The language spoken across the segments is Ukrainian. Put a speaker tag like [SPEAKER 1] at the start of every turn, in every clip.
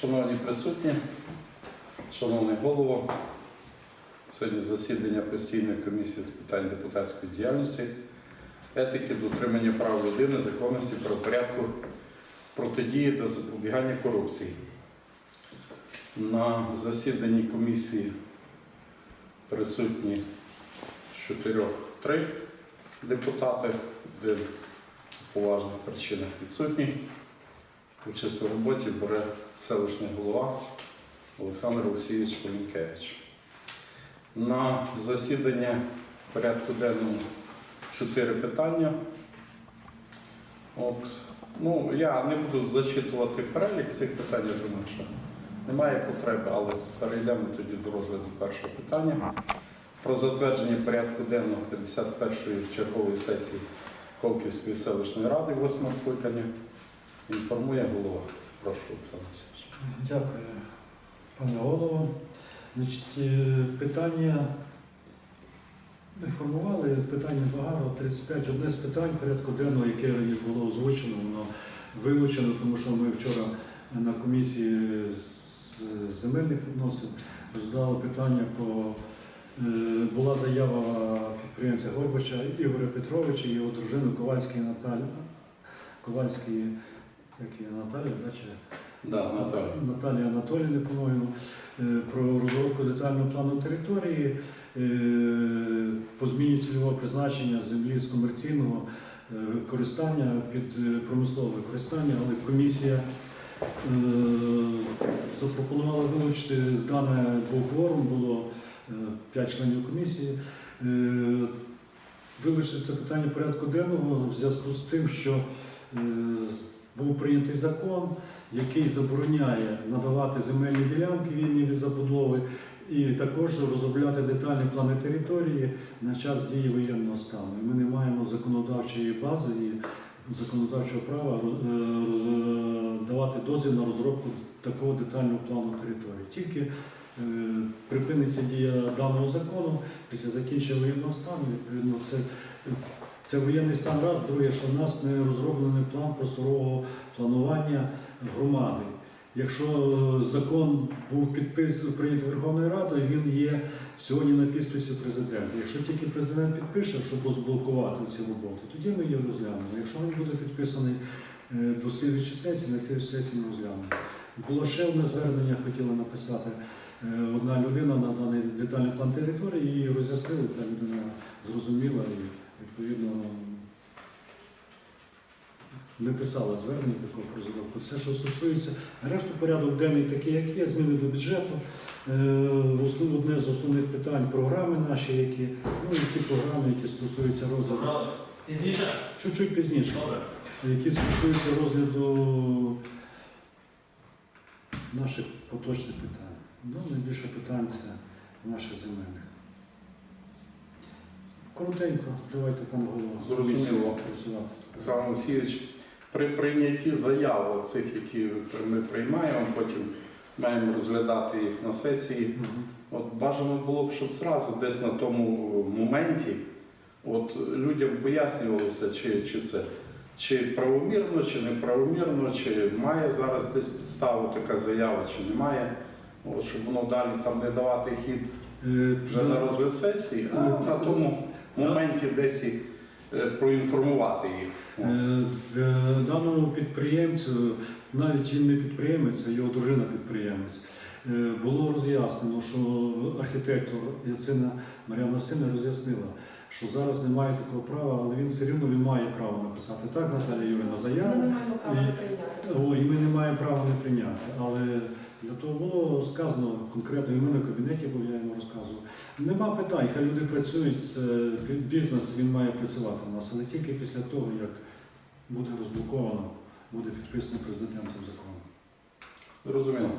[SPEAKER 1] Шановні присутні, шановний голово, сьогодні засідання постійної комісії з питань депутатської діяльності, етики, дотримання прав людини, законності, правопорядку, протидії та запобігання корупції. На засіданні комісії присутні чотирьох три депутати, де по поважних причинах відсутні. Участь у роботі бере селищний голова Олександр Олексійович Полінкевич. На засідання порядку денному чотири питання. От, ну, я не буду зачитувати перелік цих питань, я думаю, що немає потреби, але перейдемо тоді до розгляду першого питання. Про затвердження порядку денного 51-ї чергової сесії Колківської селищної ради 8 скликання. Інформує голова. Прошу, Олександр Олексійович.
[SPEAKER 2] Дякую, пане голово. Значить, е, питання не формували, питань багато, 35. Одне з питань порядку денного, яке було озвучено, воно вилучено, тому що ми вчора на комісії з земельних відносин розглядали питання по. е, Була заява підприємця Горбача Ігоря Петровича і його дружини Ковальської Наталі. Ковальської, як її Наталя, да, чи?
[SPEAKER 1] Да, Наталя.
[SPEAKER 2] Наталії Анатоліївни, по-моєму, е, про розробку детального плану території, е, по зміні цільового призначення землі з комерційного е, використання під промислове використання, але комісія запропонувала вилучити дане кворум, було 5 членів комісії. Вилучити це питання порядку денного в зв'язку з тим, що був прийнятий закон, який забороняє надавати земельні ділянки вільні від забудови і також розробляти детальні плани території на час дії воєнного стану. Ми не маємо законодавчої бази і законодавчого права роз- е, давати дозвіл на розробку такого детального плану території. Тільки е, припиниться дія даного закону після закінчення воєнного стану, відповідно, це, це воєнний стан раз, друге, що в нас не розроблений план просторового планування громади. Якщо е, закон був підпис прийнятий Верховною Радою, він є сьогодні на підписі президента. Якщо тільки президент підпише, щоб розблокувати ці роботи, тоді ми її розглянемо. Якщо він буде підписаний е, до слідчої сесії, на цій сесії ми розглянемо. Було ще одне звернення, хотіла написати е, одна людина на даний детальний план території, її роз'яснили, та людина зрозуміла відповідно не писала звернення такого про розробку. Все, що стосується, решту порядок денний такий, як є, зміни до бюджету. Е, Основ, одне з основних питань програми наші, які, ну і ті програми, які стосуються розгляду.
[SPEAKER 3] Пізніше?
[SPEAKER 2] Чуть-чуть пізніше,
[SPEAKER 3] Добре.
[SPEAKER 2] які стосуються розгляду наших поточних питань. Ну, найбільше питань це наших земельних. Коротенько, давайте, пане голово,
[SPEAKER 1] Зрозуміло.
[SPEAKER 2] працювати.
[SPEAKER 1] Олександр Олексійович, при прийнятті заяв цих, які ми приймаємо, потім маємо розглядати їх на сесії.
[SPEAKER 2] Мгм.
[SPEAKER 1] От бажано було б, щоб зразу десь на тому моменті от людям пояснювалося, чи, чи це чи правомірно, чи неправомірно, чи має зараз десь підставу така заява, чи немає. От, щоб воно далі там не давати хід
[SPEAKER 2] Е,
[SPEAKER 1] вже на розгляд сесії, а на тому моменті десь і, е, проінформувати їх.
[SPEAKER 2] Е, е, Даному підприємцю, навіть він не підприємець, а його дружина підприємець, було роз'яснено, що архітектор Яцина Мар'яна Васильівна роз'яснила, що зараз немає такого права, але він все рівно він має право написати. Так, Наталія Юрина,
[SPEAKER 4] Ми не маємо права не прийняти.
[SPEAKER 2] О, і ми не маємо права не прийняти. Але для того було сказано конкретно, і ми на кабінеті, бо я йому розказував. Нема питань, хай люди працюють, це бізнес, він має працювати у нас, але тільки після того, як буде розблоковано, буде підписано президентом закон.
[SPEAKER 1] Зрозуміло.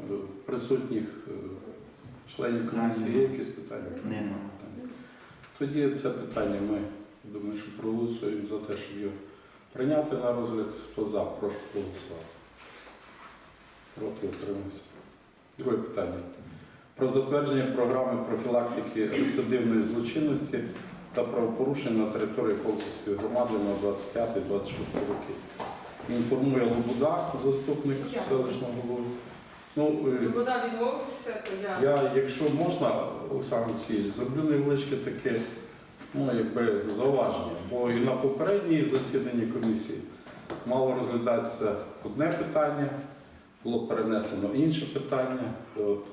[SPEAKER 1] Е, Присутніх е, членів комісії є якісь питання?
[SPEAKER 3] Нема.
[SPEAKER 1] Тоді це питання ми, я думаю, що проголосуємо за те, щоб його прийняти на розгляд. Хто за, прошу проголосувати. Проти утримався. Друге питання. Про затвердження програми профілактики рецидивної злочинності та правопорушень на території Колківської громади на 25-26 роки. інформує Лобуда, заступник селищного голови. Ну, е,
[SPEAKER 4] Любода відмовився, то я.
[SPEAKER 1] я, якщо можна, Олександр Олексійович, зроблю невеличке таке ну, якби зауваження. Бо і на попередній засіданні комісії мало розглядатися одне питання, було перенесено інше питання. От,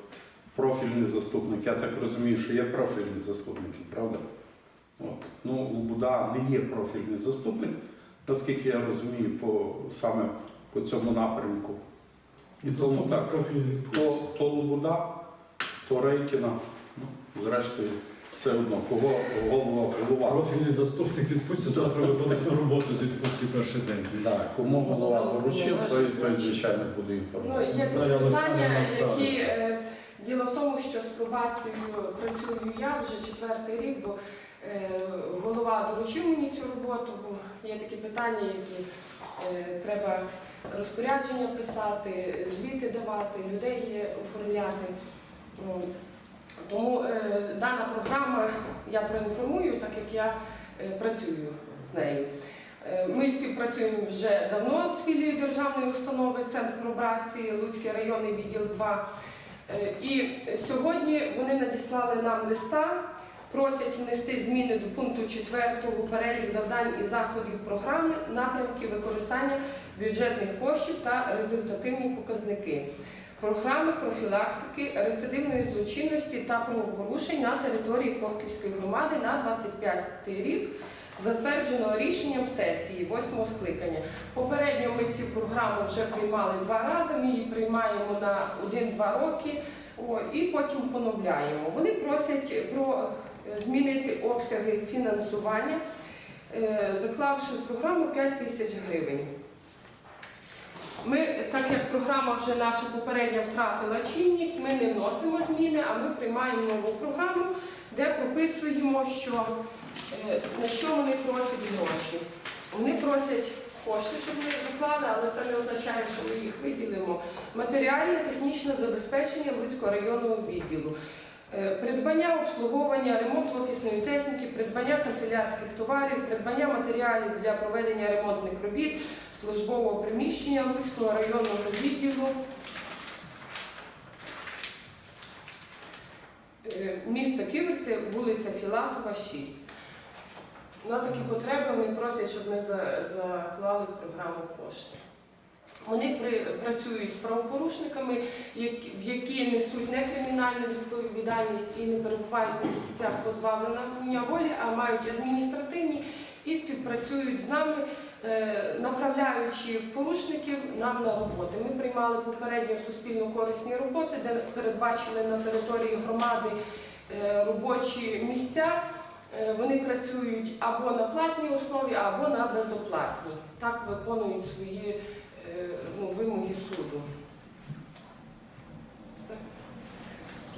[SPEAKER 1] профільний заступник, я так розумію, що є профільні заступники, правда? От. Ну, Лубуда не є профільний заступник, наскільки я розумію, по, саме по цьому напрямку. І тому так, то, то Лубуда, то Рейкіна, ну, зрештою, все одно, кого голова, голова.
[SPEAKER 2] Профільний заступник відпустить, завтра виходить на роботу з відпустки перший день.
[SPEAKER 1] Да, кому голова доручив, той, той звичайно буде
[SPEAKER 4] Ну,
[SPEAKER 1] інформований.
[SPEAKER 4] є
[SPEAKER 2] Ну,
[SPEAKER 4] такі питання, які е, діло в тому, що з пробацією працюю я вже четвертий рік, бо е, голова доручив мені цю роботу, бо є такі питання, які е, треба розпорядження писати, звіти давати, людей є оформляти. Тому е, дана програма я проінформую, так як я е, працюю з нею. Е, Ми співпрацюємо вже давно з філією державної установи Центр пробації Луцький районний відділ 2. Е, І сьогодні вони надіслали нам листа, просять внести зміни до пункту 4 перелік завдань і заходів програми, напрямки використання бюджетних коштів та результативні показники. Програми профілактики рецидивної злочинності та правопорушень на території Ковківської громади на 25 рік затвердженого рішенням сесії 8 скликання. Попередньо ми цю програму вже приймали два рази. Ми її приймаємо на 1-2 роки о, і потім поновляємо. Вони просять про е, змінити обсяги фінансування, е, заклавши в програму 5 тисяч гривень. Ми, так як програма вже наша попередня втратила чинність, ми не вносимо зміни, а ми приймаємо нову програму, де прописуємо, що е, на що вони просять гроші. Вони просять кошти, щоб ми їх заклали, але це не означає, що ми їх виділимо. Матеріальне технічне забезпечення Луцького районного відділу. Е, Придбання обслуговування, ремонт офісної техніки, придбання канцелярських товарів, придбання матеріалів для проведення ремонтних робіт, службового приміщення Луцького районного відділу. Е, Місто Ківерці, вулиця Філатова, 6. На такі потреби вони просять, щоб ми заклали в програму кошти. Вони працюють з правопорушниками, в які несуть не кримінальну відповідальність і не перебувають на місцях позбавлення волі, а мають адміністративні і співпрацюють з нами, направляючи порушників нам на роботи. Ми приймали попередньо суспільно корисні роботи, де передбачили на території громади е, робочі місця. Е, Вони працюють або на платній основі, або на безоплатній. Так виконують свої е, ну, вимоги суду. Все.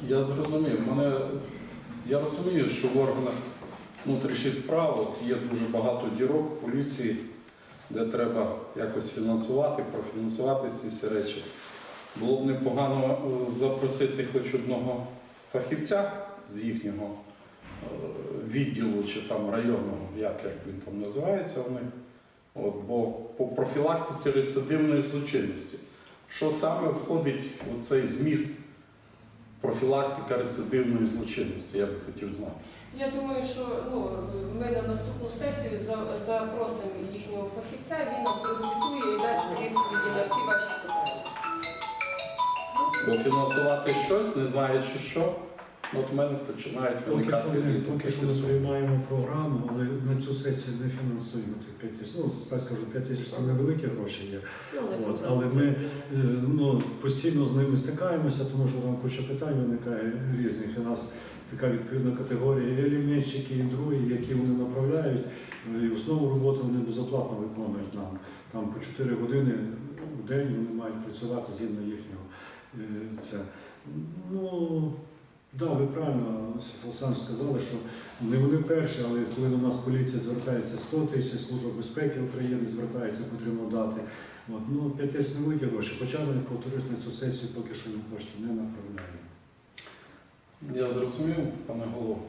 [SPEAKER 1] Я зрозумів. Мене, я розумію, що в органах внутрішніх справ є дуже багато дірок поліції, де треба якось фінансувати, профінансувати ці всі речі. Було б непогано е, запросити хоч одного фахівця з їхнього е, відділу чи там районного, як, як він там називається у них. От, бо по профілактиці рецидивної злочинності. Що саме входить у цей зміст профілактика рецидивної злочинності, я би хотів знати.
[SPEAKER 4] Я думаю, що ну, ми на наступну сесію за- запросимо їхнього фахівця, він нам прозвітує і дасть відповіді на всі ваші питання.
[SPEAKER 1] Бо фінансувати щось, не знаючи що, от в мене починають
[SPEAKER 2] Поки що,
[SPEAKER 1] виникати
[SPEAKER 2] ми, поки що ми приймаємо програму, але на цю сесію не фінансуємо тих 5 тисяч. Ну, я скажу, 5 тисяч це невеликі гроші є.
[SPEAKER 4] Ну, не
[SPEAKER 2] От, але ми е, ну, постійно з ними стикаємося, тому що там куча питань виникає різних. У нас така відповідна категорія елементчики, і другі, які вони направляють. е, І основну роботу вони безоплатно виконують нам. Там по 4 години в день вони мають працювати згідно їхнього. е, Це. Ну, так, да, ви правильно, Олександр сказали, що не вони перші, але коли до нас поліція звертається 100 тисяч, Служба безпеки України звертається, потрібно дати. От, ну, 5 тисяч невеликі гроші. Хоча ми повторюсь на цю сесію поки що ми кошти не направляємо.
[SPEAKER 1] Я зрозумів, пане голово.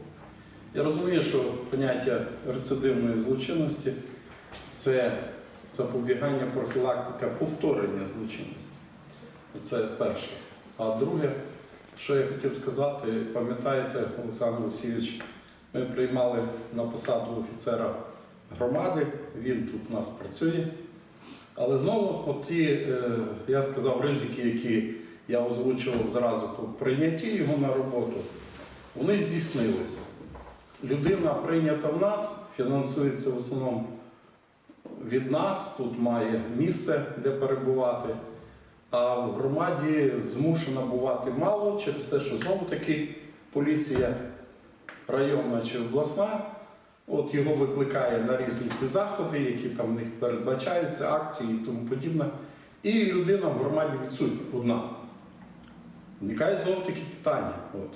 [SPEAKER 1] Я розумію, що поняття рецидивної злочинності це запобігання, профілактика повторення злочинності. Це перше. А друге, що я хотів сказати, пам'ятаєте, Олександр Олексійович, ми приймали на посаду офіцера громади, він тут у нас працює. Але знову, от ті, е, я сказав, ризики, які я озвучував зразу по прийнятті його на роботу, вони здійснилися. Людина прийнята в нас, фінансується в основному від нас, тут має місце, де перебувати. А в громаді змушена бувати мало через те, що знову таки поліція районна чи обласна, от його викликає на різні заходи, які там в них передбачаються, акції і тому подібне. І людина в громаді відсутня одна. Виникає знову таки питання. От.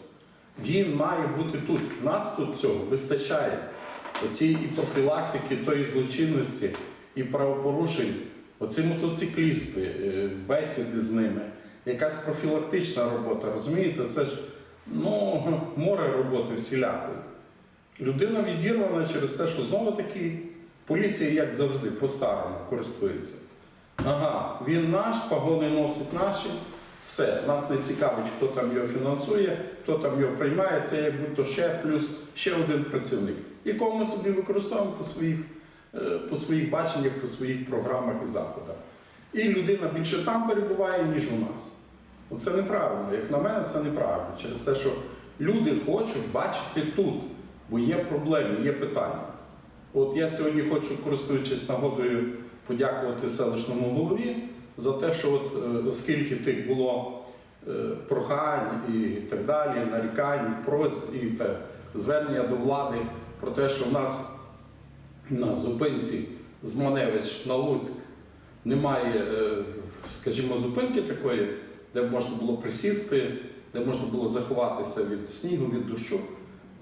[SPEAKER 1] Він має бути тут. Нас тут цього вистачає. Оці і профілактики тої злочинності, і правопорушень. Оці мотоциклісти, е, бесіди з ними, якась профілактична робота, розумієте, це ж ну, море роботи всілякої. Людина відірвана через те, що знову таки поліція, як завжди, по-старому користується. Ага, він наш, погони носить наші, все, нас не цікавить, хто там його фінансує, хто там його приймає, це як будь-то ще плюс ще один працівник, якого ми собі використовуємо по своїх, е, по своїх баченнях, по своїх програмах і заходах. І людина більше там перебуває, ніж у нас. Оце неправильно. Як на мене, це неправильно. Через те, що люди хочуть бачити тут, бо є проблеми, є питання. От я сьогодні хочу, користуючись нагодою, подякувати селищному голові за те, що от, е, оскільки тих було е, прохань і так далі, нарікань, просьб і те, звернення до влади про те, що в нас на зупинці з Маневич на Луцьк немає, е, скажімо, зупинки такої, де можна було присісти, де можна було заховатися від снігу, від дощу.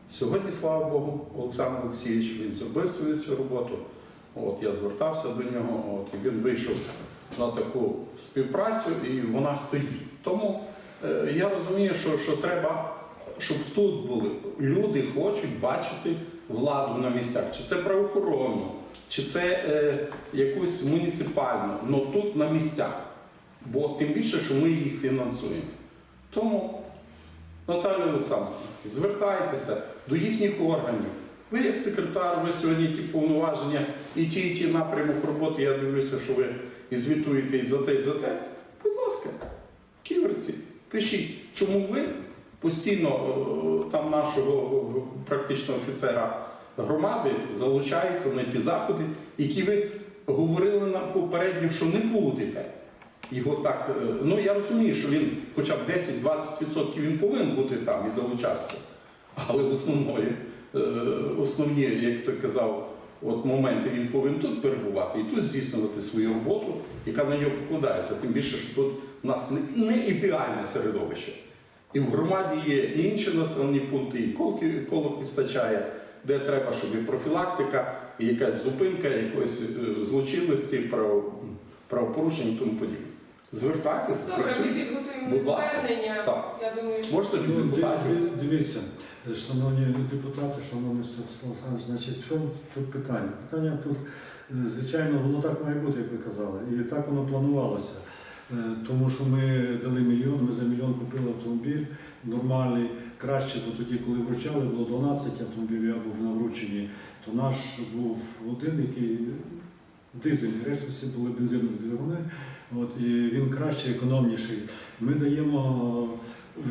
[SPEAKER 1] Сьогодні, слава Богу, Олександр Олексійович він зробив свою цю роботу. От я звертався до нього, от, і він вийшов на таку співпрацю, і вона стоїть. Тому е, я розумію, що, що треба, щоб тут були люди хочуть бачити владу на місцях, чи це правоохоронну, чи це е, якусь муніципальну, але тут на місцях. Бо тим більше, що ми їх фінансуємо. Тому, Наталія Олександровна, звертайтеся до їхніх органів. Ви як секретар, ви сьогодні ті повноваження і ті, і ті напрямок роботи, я дивлюся, що ви і звітуєте і за те, і за те. Будь ласка, ківерці, пишіть, чому ви постійно е, там нашого е, практично офіцера громади залучаєте на ті заходи, які ви говорили нам попередньо, що не будете. Його так, е, ну я розумію, що він хоча б 10-20% він повинен бути там і залучатися. Але в основної, основні, як ти казав, от моменти він повинен тут перебувати і тут здійснювати свою роботу, яка на нього покладається. Тим більше, що тут у нас не, не ідеальне середовище. І в громаді є і інші населені пункти, і колки, колок вистачає, де треба, щоб і профілактика, і якась зупинка якоїсь е, злочинності, прав, правопорушень і тому подібне. Звертайтеся,
[SPEAKER 4] Добре, ми підготуємо
[SPEAKER 1] Будь ласка.
[SPEAKER 4] звернення.
[SPEAKER 1] Так.
[SPEAKER 4] Я думаю, що
[SPEAKER 1] Можете від
[SPEAKER 2] Ну, ди-
[SPEAKER 1] депутатів?
[SPEAKER 2] Дивіться, шановні депутати, шановний Станіслав значить, чому тут питання? Питання тут, е, звичайно, воно так має бути, як ви казали, і так воно планувалося. Е, Тому що ми дали мільйон, ми за мільйон купили автомобіль нормальний, краще, бо тоді, коли вручали, було 12 автомобілів, я був на врученні, то наш був один, який дизельний, решта всі були бензинові двигуни, от, і він краще, економніший. Ми даємо е,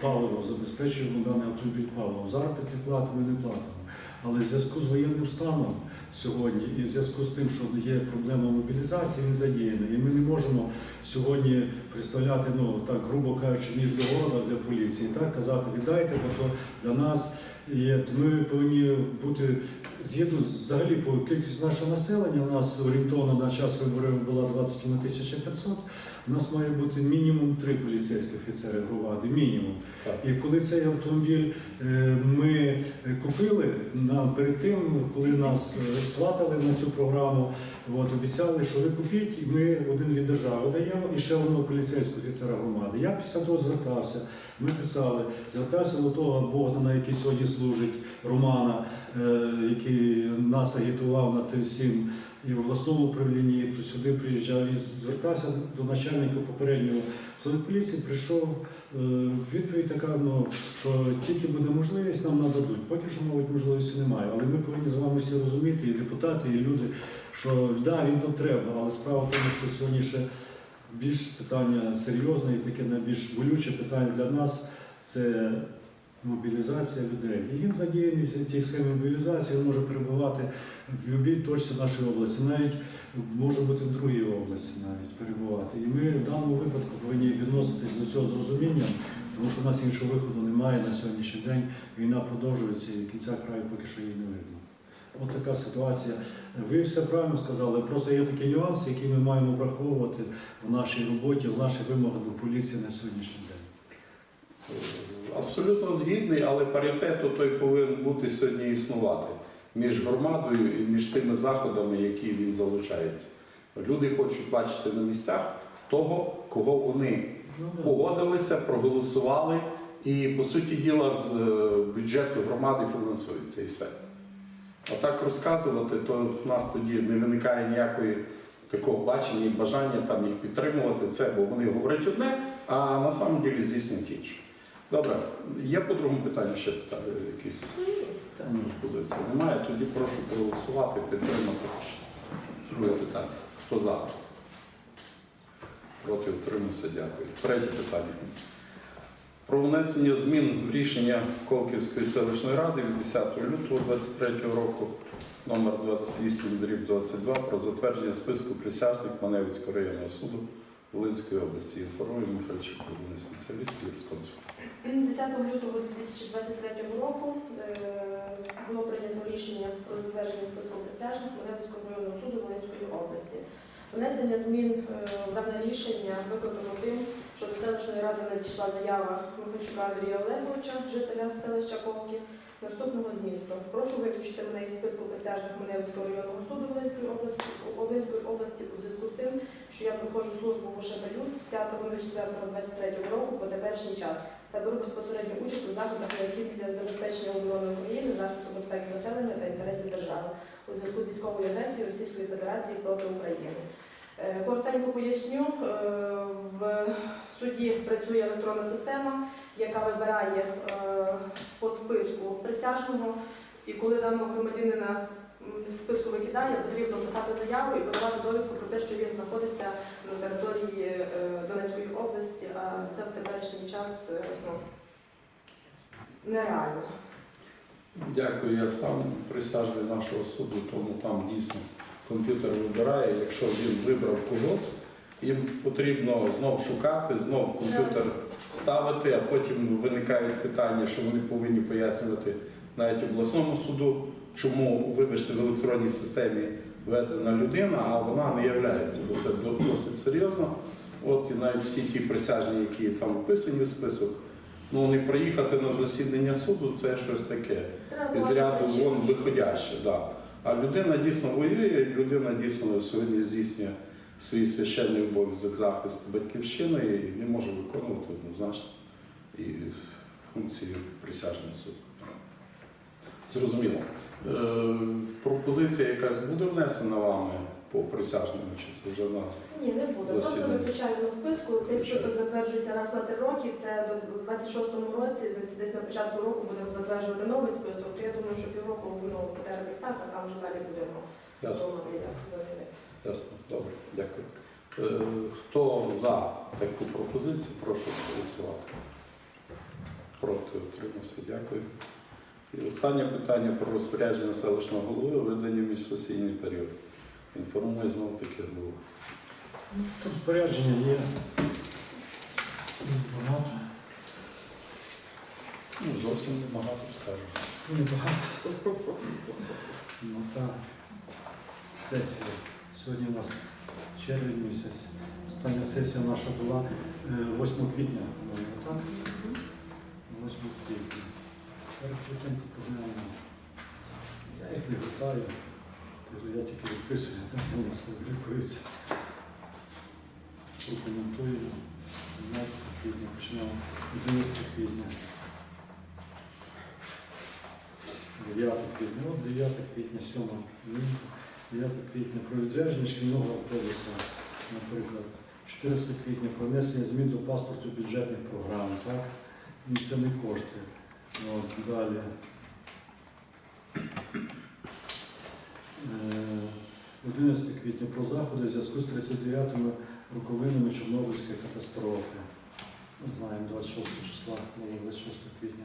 [SPEAKER 2] паливо, забезпечуємо даний автомобіль паливом. Заробітні плати ми не платимо. Але в зв'язку з воєнним станом сьогодні і в зв'язку з тим, що є проблема мобілізації, він задіяний. І ми не можемо сьогодні представляти, ну так грубо кажучи, ніж до города для поліції, так казати, віддайте, бо то для нас є. Ми повинні бути згідно з- взагалі по кількості нашого населення. У нас орієнтовно на час виборів була 21 тисяча 500. У нас має бути мінімум три поліцейські офіцери громади. Мінімум.
[SPEAKER 1] Так.
[SPEAKER 2] І коли цей автомобіль е, ми купили нам перед тим, коли нас е, сватали на цю програму, от, обіцяли, що ви купіть, і ми один від держави даємо і ще одного поліцейського офіцера громади. Я після того звертався. Ми писали, звертався до того Богдана, який сьогодні служить, Романа, е, який нас агітував на тим всім. і в обласному управлінні, і сюди приїжджав і звертався до начальника попереднього поліції прийшов е, відповідь така, ну, що тільки буде можливість, нам нададуть. Поки що, мабуть, можливості немає. Але ми повинні з вами всі розуміти, і депутати, і люди, що да, він там треба, але справа в тому, що сьогодні ще більш питання серйозне і таке найбільш болюче питання для нас це мобілізація людей. І він задіяний в цій схемі мобілізації, він може перебувати в будь-якій точці нашої області, навіть може бути в другій області навіть перебувати. І ми в даному випадку повинні відноситись до цього з розумінням, тому що в нас іншого виходу немає на сьогоднішній день. Війна продовжується і кінця краю поки що її не видно. От така ситуація. Ви все правильно сказали, просто є такі нюанси, які ми маємо враховувати в нашій роботі, з наших вимог до поліції на сьогоднішній день.
[SPEAKER 1] Абсолютно згідний, але паритет той повинен бути сьогодні існувати між громадою і між тими заходами, які він залучається. Люди хочуть бачити на місцях того, кого вони погодилися, проголосували, і по суті діла з е, бюджету громади фінансується і все. А так розказувати, то в нас тоді не виникає ніякої такого бачення і бажання там їх підтримувати це, бо вони говорять одне, а на самом ділі здійснюють інше. Добре, є по другому питанню ще питання, якісь позиції? Немає, тоді прошу проголосувати, підтримати. Друге питання. Хто за? Проти утримався, дякую. Третє питання. Про внесення змін в рішення Колківської селищної ради від 10 лютого 2023 року номер 28 дріб 22 про затвердження списку присяжних Маневицького районного суду Волинської області. Інформує Михайлович, головний спеціаліст юрисконсульт.
[SPEAKER 3] 10 лютого 2023 року е, було прийнято рішення про затвердження списку присяжних Маневицького районного суду Волинської області. Внесення змін е, в дане рішення викликано тим, що до селищної ради надійшла заява Михайлчука Андрія Олеговича, жителя селища Колки, наступного змісту. Прошу виключити мене із списку присяжних Маневицького районного суду Волинської області, Волинської області у зв'язку з тим, що я проходжу службу в ОШБЮ з 5.04.23 року по теперішній час та беру безпосередню участь у заходах, необхідних для забезпечення оборони України, захисту безпеки населення та інтересів держави у зв'язку з військовою агресією Російської Федерації проти України. Е, Коротенько поясню, е, в суді працює електронна система, яка вибирає е, по списку присяжного, і коли даного громадянина з списку викидає, потрібно писати заяву і подавати довідку про те, що він знаходиться на території е, Донецької області, а це в теперішній час е, ну, нереально.
[SPEAKER 1] Дякую, я сам присяжний нашого суду, тому там дійсно комп'ютер вибирає. Якщо він вибрав когось, їм потрібно знов шукати, знов комп'ютер ставити, а потім виникають питання, що вони повинні пояснювати навіть обласному суду, чому, вибачте, в електронній системі введена людина, а вона не являється, бо це досить серйозно. От і навіть всі ті присяжні, які там вписані в список, ну не приїхати на засідання суду це щось таке із ряду вон виходяще. Да. А людина дійсно воює, людина дійсно сьогодні здійснює свій священний обов'язок захисту батьківщини і не може виконувати однозначно і функції присяжного суду. Зрозуміло. Е, пропозиція якась буде внесена вами по присяжному, чи це вже на
[SPEAKER 3] Ні, не буде. Просто
[SPEAKER 1] Засідання.
[SPEAKER 3] виключаємо списку. Цей список затверджується раз на три роки. Це до 26-му році, десь, на початку року будемо затверджувати новий список. То я думаю, що півроку ну, потерпить так, а там вже далі будемо думати, як замінити.
[SPEAKER 1] Ясно, добре, дякую. Е, Хто за таку пропозицію, прошу голосувати. Проти утримався, дякую. І останнє питання про розпорядження селищного голови видання міжсесійний період. Інформує знову таки голову.
[SPEAKER 2] Тут спорядження є багато.
[SPEAKER 1] Ну, зовсім небагато скажемо.
[SPEAKER 2] Небагато. Ну так. Сесія. Сьогодні у нас червень місяць. Остання сесія наша була е, 8 квітня. Так? 8 квітня. Я їх не вітаю. Тобто Я тільки відписую, так облікується. Прокоментую. 17 квітня почнемо. 11 квітня. 9 квітня, от 9 квітня, 7 квітня, 9 квітня про відрядження шкільного автобуса, наприклад. 14 квітня про внесення змін до паспорту бюджетних програм, так? І це не кошти. От, далі. Е, 11 квітня про заходи в зв'язку з 39-ми роковинами Чорнобильської катастрофи. Знаємо, 26 числа, 26 квітня.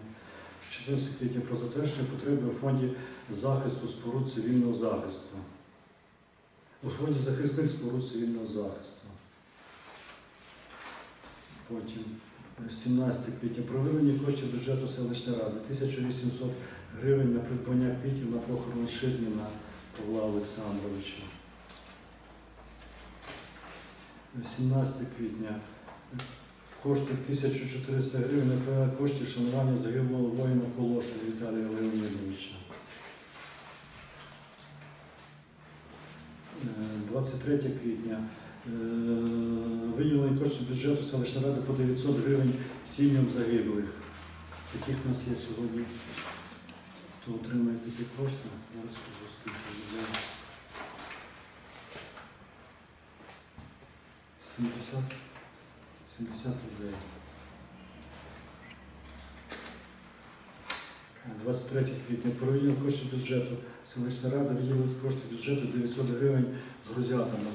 [SPEAKER 2] 14 квітня про затвердження потреби у фонді захисту споруд цивільного захисту. У фонді захисних споруд цивільного захисту. Потім е, 17 квітня про коштів бюджету селищної ради 1800 гривень на придбання квітів на похорон Ширніна Павла Олександровича. 17 квітня кошти 1400 гривень на коштів шанування загиблого воїна Колоша Віталія Леонідовича. Е, 23 квітня. Е, Виділені кошти бюджету селищної ради по 900 гривень сім'ям загиблих. Таких у нас є сьогодні. Хто отримає такі кошти, я розкажу скільки людей. 70, 70 людей. 23 квітня проведення коштів бюджету селищної ради виділили кошти бюджету 900 гривень з грузятами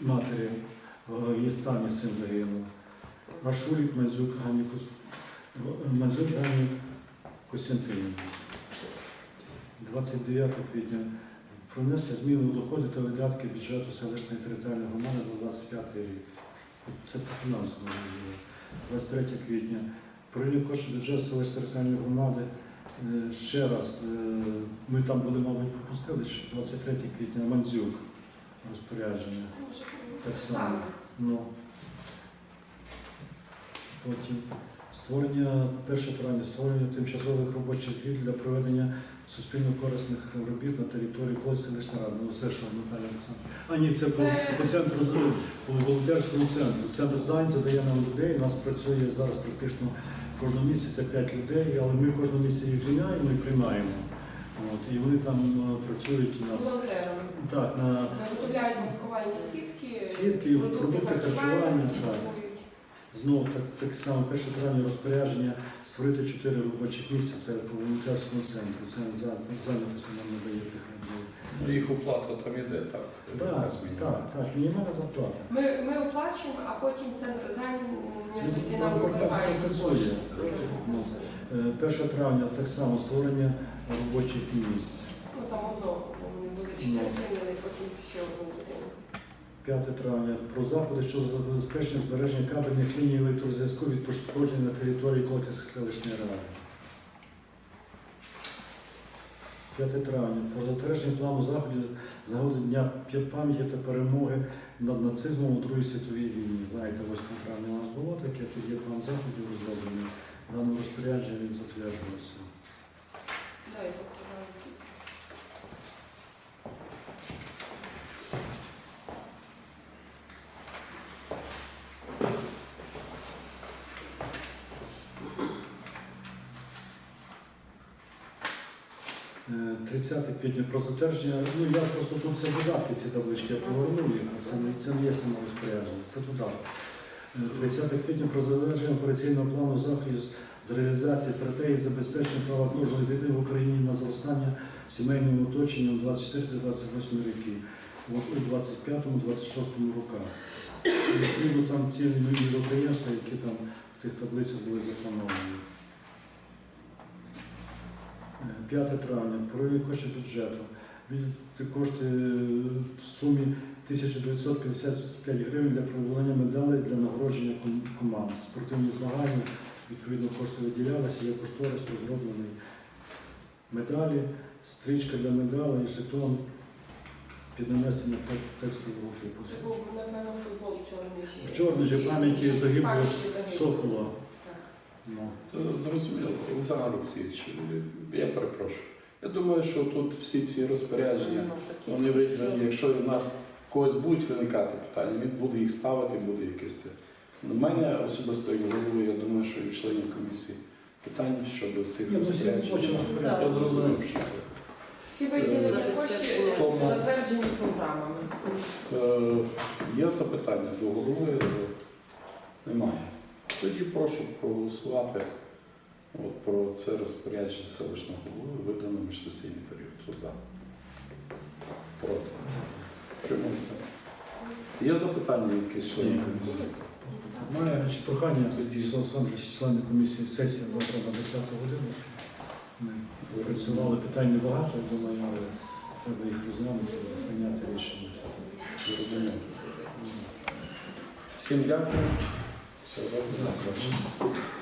[SPEAKER 2] матері е, є стані син загинув. Маршулік Мандзюк Гані Мандзюк Гані Костянтинівні. 29 квітня про внесення зміни у доходи та видатки бюджету селищної територіальної громади на 25 рік. Це по фінансовому розділу. 23 квітня. Прийняли кошти бюджету селищної територіальної громади. Е, Ще раз, е, ми там були, мабуть, пропустили, що 23 квітня Мандзюк розпорядження. Так само. Ну. Потім створення, перше травня, створення тимчасових робочих груп для проведення суспільно-корисних робіт на території Колись селищної ради. Ну це що, Наталя Олександровна? А ні, це по,
[SPEAKER 4] Це-
[SPEAKER 2] по центру по волонтерському центру. Центр зайнятий дає нам людей. У нас працює зараз практично кожного місяця 5 людей, але ми кожного місяця їх звільняємо і приймаємо. От, і вони там е, працюють на
[SPEAKER 4] Волонтерами.
[SPEAKER 2] так, на
[SPEAKER 4] Виготовляють маскувальні сітки,
[SPEAKER 2] Сітки, продукти харчування, так. Знову так, так само 1 травня розпорядження створити чотири робочих місця. Це по волонтерському центру. Це за- зайнятися нам не дає тих людей.
[SPEAKER 1] Ну, їх оплата там іде, так.
[SPEAKER 2] Так, так, так, мінімальна зарплата.
[SPEAKER 4] Ми, ми оплачуємо, а потім центр зайнятості
[SPEAKER 2] Ну,
[SPEAKER 4] нам
[SPEAKER 2] ну, компенсує. Ну. Е, 1 травня так само створення робочих місць.
[SPEAKER 4] Ну там одно, бо вони
[SPEAKER 2] Ну.
[SPEAKER 4] чотири потім ще одну людину.
[SPEAKER 2] 5 травня про заходи щодо забезпечення збереження кабельних ліній електрозв'язку від пошкоджень на території Колківської селищної ради. 5 травня про затвердження плану заходів з нагоди Дня пам'яті та перемоги над нацизмом у Другій світовій війні. Знаєте, 8 травня у нас було таке, тоді план заходів розроблений. Дане розпорядження він затверджувався.
[SPEAKER 4] Дай показати.
[SPEAKER 2] Е, 30 квітня про затвердження. Ну я просто тут це додатки, ці таблички, я повернув їх, це це не є саме розпорядження, це додаток. Е, 30 квітня про затвердження операційного плану заходів з реалізації стратегії забезпечення права кожної дитини в Україні на зростання сімейним оточенням 24-28 роки, у 25-26 роках. Відповідно, там цілі підприємства, які там в тих таблицях були заплановані. 5 травня, проведення коштів бюджету. Виділити кошти в сумі 1955 гривень для придбання медалей для нагородження команд. Спортивні змагання, відповідно, кошти виділялися, є кошторис розроблений. Медалі, стрічка для медалей, жетон під нанесення текстового групи.
[SPEAKER 4] Це був, напевно, футбол чорний ще.
[SPEAKER 2] В чорній же пам'яті загиблого Сокола. Ну.
[SPEAKER 1] Е, Зрозуміло, Олександр Олексійович, я перепрошую. Я думаю, що тут всі ці розпорядження,
[SPEAKER 4] Ну,
[SPEAKER 1] вони видно, якщо в нас когось будуть виникати питання, він буде їх ставити, буде якесь це. У мене особисто як голови, я думаю, що і членів комісії питань щодо цих
[SPEAKER 2] ну, всі
[SPEAKER 1] розпоряджень. Я зрозумів, що це.
[SPEAKER 4] Ці виділені кошти
[SPEAKER 1] Тому-
[SPEAKER 4] затверджені програмами.
[SPEAKER 1] Е, Є запитання до голови? Немає. Тоді прошу проголосувати от, про це розпорядження селищного голови видано міжсесійний період. Хто за? Проти? Тримався. Є запитання якісь членів комісії?
[SPEAKER 2] Має значить, прохання тоді Олександр, члени комісії сесія завтра на 10 годину, ми працювали питань небагато, я думаю, але треба їх розглянути прийняти рішення.
[SPEAKER 1] Всім дякую. Всього доброго.